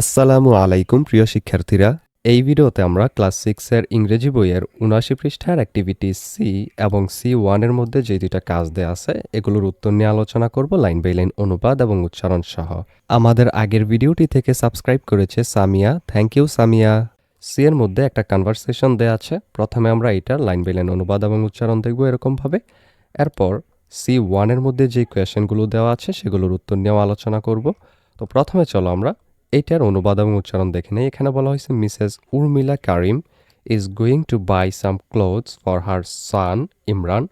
আসসালামু আলাইকুম, প্রিয় শিক্ষার্থীরা। এই ভিডিওতে আমরা ক্লাস সিক্সের ইংরেজি বইয়ের উনআশি পৃষ্ঠার অ্যাক্টিভিটি সি এবং সি ওয়ানের মধ্যে যে দুইটা কাজ দেওয়া আছে, এগুলোর উত্তর নিয়ে আলোচনা করব লাইন বাই লাইন অনুবাদ এবং উচ্চারণ সহ। আমাদের আগের ভিডিওটি থেকে সাবস্ক্রাইব করেছে Samia. Thank you Samia. C এর মধ্যে একটা কনভারসেশন দেওয়া আছে। প্রথমে আমরা এটার লাইন বাই লাইন অনুবাদ এবং উচ্চারণ দেখব এরকমভাবে। এরপর সি ওয়ানের মধ্যে যে কোয়েশনগুলো দেওয়া আছে, সেগুলোর উত্তর নিয়েও আলোচনা করব। তো প্রথমে চলো আমরা এইটার অনুবাদ এবং উচ্চারণ দেখে নেই। এখানে বলা হয়েছে, Mrs Urmila Karim is going to buy some clothes for her son Imran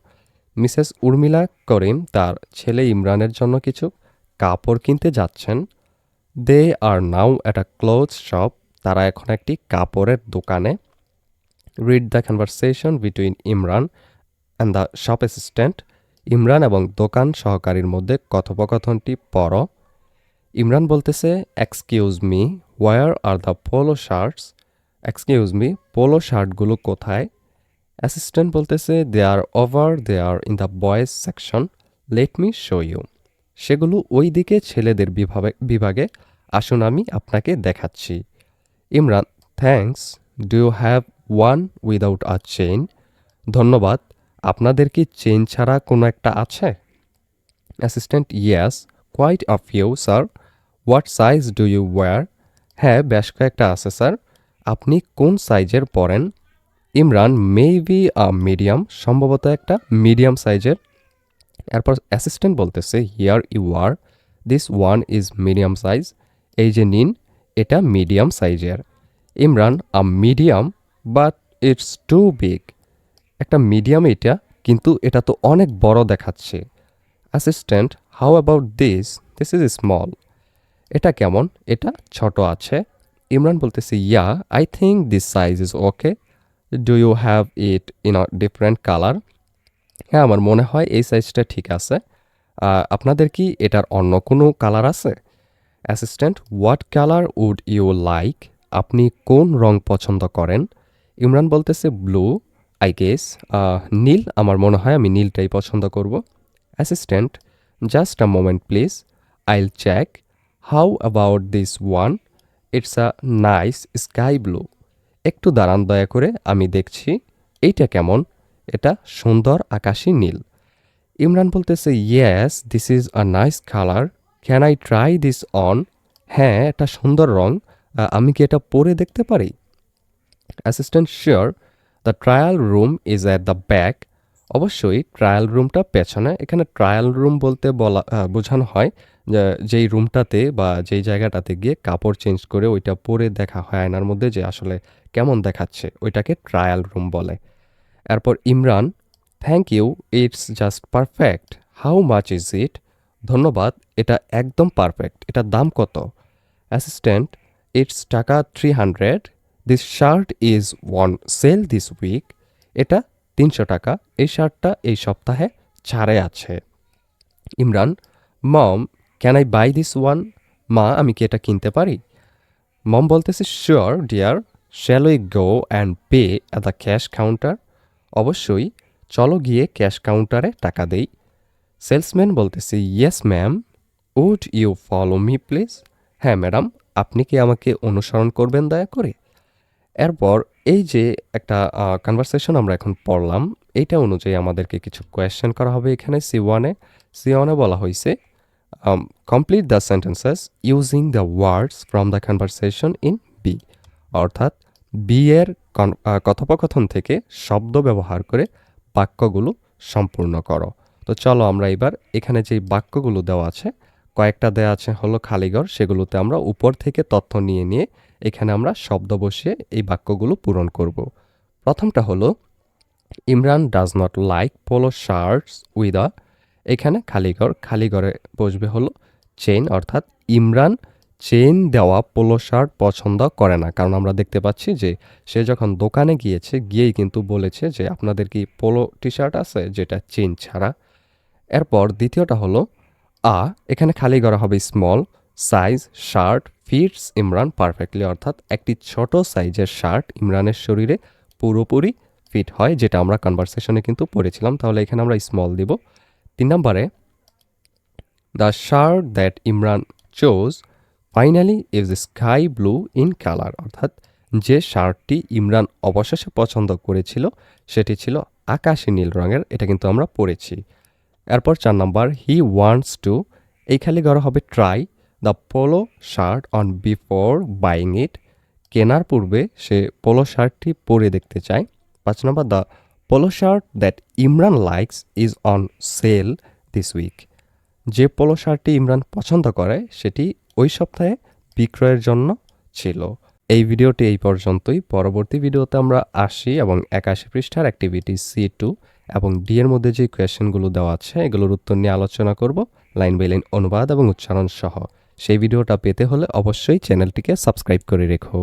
Mrs Urmila Karim তার ছেলে ইমরানের জন্য কিছু কাপড় কিনতে যাচ্ছেন। They are now at a clothes shop তারা এখন একটি কাপড়ের দোকানে। Read the conversation between Imran and the shop assistant Imran এবং দোকান সহকারীর মধ্যে কথোপকথনটি পড়ো। ইমরান বলতেছে excuse me where are the polo shirts excuse me polo শার্টগুলো কোথায়? অ্যাসিস্ট্যান্ট বলতেছে they are over they are in the boys section let me show you সেগুলো ওই দিকে ছেলেদের বিভাগে বিভাগে, আসুন আমি আপনাকে দেখাচ্ছি। Imran thanks do you have one without a chain ধন্যবাদ, আপনাদের কি চেইন ছাড়া কোনো একটা আছে? Assistant yes quite a few sir what size do you wear হ্যাঁ বেশ কয়েকটা আছে, স্যার। আপনি কোন সাইজের পরেন? Imran may be a medium সম্ভবত একটা মিডিয়াম সাইজের এরপর অ্যাসিস্ট্যান্ট বলতেছে here you are this one is medium size এই যে নিন, এটা মিডিয়াম সাইজের Imran a medium but it's too big একটা মিডিয়াম এটা, কিন্তু এটা তো অনেক বড় দেখাচ্ছে। Assistant how about this this is small এটা কেমন? এটা ছোট আছে। ইমরান বলতেছে yeah I think this size is okay do you have it in a different colour হ্যাঁ আমার মনে হয় এই সাইজটা ঠিক আছে। আপনাদের কি এটার অন্য কোনো কালার আছে? Assistant what colour would you like আপনি কোন রং পছন্দ করেন? ইমরান বলতেছে ব্লু আই গেস নীল, আমার মনে হয় আমি নীলটাই পছন্দ করব। Assistant just a moment please I'll check how about this one it's a nice sky blue একটু দাঁড়ান দয়া করে, আমি দেখছি। এইটা কেমন? এটা সুন্দর আকাশি নীল। ইমরান বলতেছে yes this is a nice colour can I try this on হ্যাঁ এটা সুন্দর রং। আমি কি এটা পরে দেখতে পারি? Assistant sure the trial room is at the back অবশ্যই ট্রায়াল রুমটা পেছনে। এখানে ট্রায়াল রুম বলতে বলা বোঝানো হয় যেই রুমটাতে বা যেই জায়গাটাতে গিয়ে কাপড় চেঞ্জ করে ওইটা পরে দেখা হয় আয়নার মধ্যে যে আসলে কেমন দেখাচ্ছে, ওইটাকে ট্রায়াল রুম বলে। এরপর Imran thank you it's just perfect how much is it ধন্যবাদ, এটা একদম পারফেক্ট এটার দাম কত? Assistant it's taka three hundred this shirt is on sale this week এটা তিনশো টাকা এই শার্টটা এই সপ্তাহে ছাড়ে আছে। Imran, mom can I buy this one মা, আমি কি এটা কিনতে পারি? মম বলতেছে sure dear shall we go and pay at the cash counter অবশ্যই, চলো গিয়ে ক্যাশ কাউন্টারে টাকা দেই। সেলসম্যান বলতেছে yes ma'am would you follow me please হ্যাঁ ম্যাডাম আপনি কি আমাকে অনুসরণ করবেন দয়া করে? এরপর এই যে একটা কনভারসেশন আমরা এখন পড়লাম, এইটা অনুযায়ী আমাদেরকে কিছু কোয়েশ্চেন করা হবে এখানে সি ওয়ানে সি ওয়ানে বলা হয়েছে complete the sentences using the words from the conversation in B অর্থাৎ বি এর কথোপকথন থেকে শব্দ ব্যবহার করে বাক্যগুলো সম্পূর্ণ করো। তো চলো আমরা এবার এখানে যে বাক্যগুলো দেওয়া আছে কয়েকটা দেওয়া আছে হলো খালিগড়, সেগুলোতে আমরা উপর থেকে তথ্য নিয়ে নিয়ে এখানে আমরা শব্দ বসিয়ে এই বাক্যগুলো পূরণ করব। প্রথমটা হলো, Imran does not like polo shirts with a এখানে খালিগড়, খালিগড়ে বসবে হলো চেন অর্থাৎ ইমরান চেইন দেওয়া পোলো শার্ট পছন্দ করে না। কারণ আমরা দেখতে পাচ্ছি যে সে যখন দোকানে গিয়েছে, গিয়েই কিন্তু বলেছে যে আপনাদের কি পোলো টি শার্ট আছে, যেটা চেইন ছাড়া? এরপর দ্বিতীয়টা হলো আ, এখানে খালি করা হবে small size shirt fits Imran perfectly অর্থাৎ একটি ছোট সাইজের শার্ট ইমরানের শরীরে পুরোপুরি ফিট হয়, যেটা আমরা কনভারসেশনে কিন্তু পড়েছিলাম। তাহলে এখানে আমরা স্মল দিব। তিন নম্বরে the shirt that Imran chose finally is sky blue in colour অর্থাৎ যে শার্টটি ইমরান অবশেষে পছন্দ করেছিল, সেটি ছিল আকাশি নীল রঙের, এটা কিন্তু আমরা পড়েছি। এরপর চার নাম্বার হি ওয়ান্টস টু এই খালি ঘর হবে try the polo shirt on before buying it কেনার পূর্বে সে পোলো শার্টটি পরে দেখতে চায়। পাঁচ নম্বর the polo shirt that Imran likes is on sale this week যে পোলো শার্টটি ইমরান পছন্দ করে, সেটি ওই সপ্তাহে বিক্রয়ের জন্য ছিল। এই ভিডিওটি এই পর্যন্তই। পরবর্তী ভিডিওতে আমরা আশি এবং একাশি পৃষ্ঠার অ্যাক্টিভিটি সি টু এবং ডি এর মধ্যে যে কোয়েশ্চেনগুলো দেওয়া আছে, এগুলোর উত্তর নিয়ে আলোচনা করব লাইন বাই লাইন অনুবাদ এবং উচ্চারণ সহ। সেই ভিডিওটা পেতে হলে অবশ্যই চ্যানেলটিকে সাবস্ক্রাইব করে রেখো।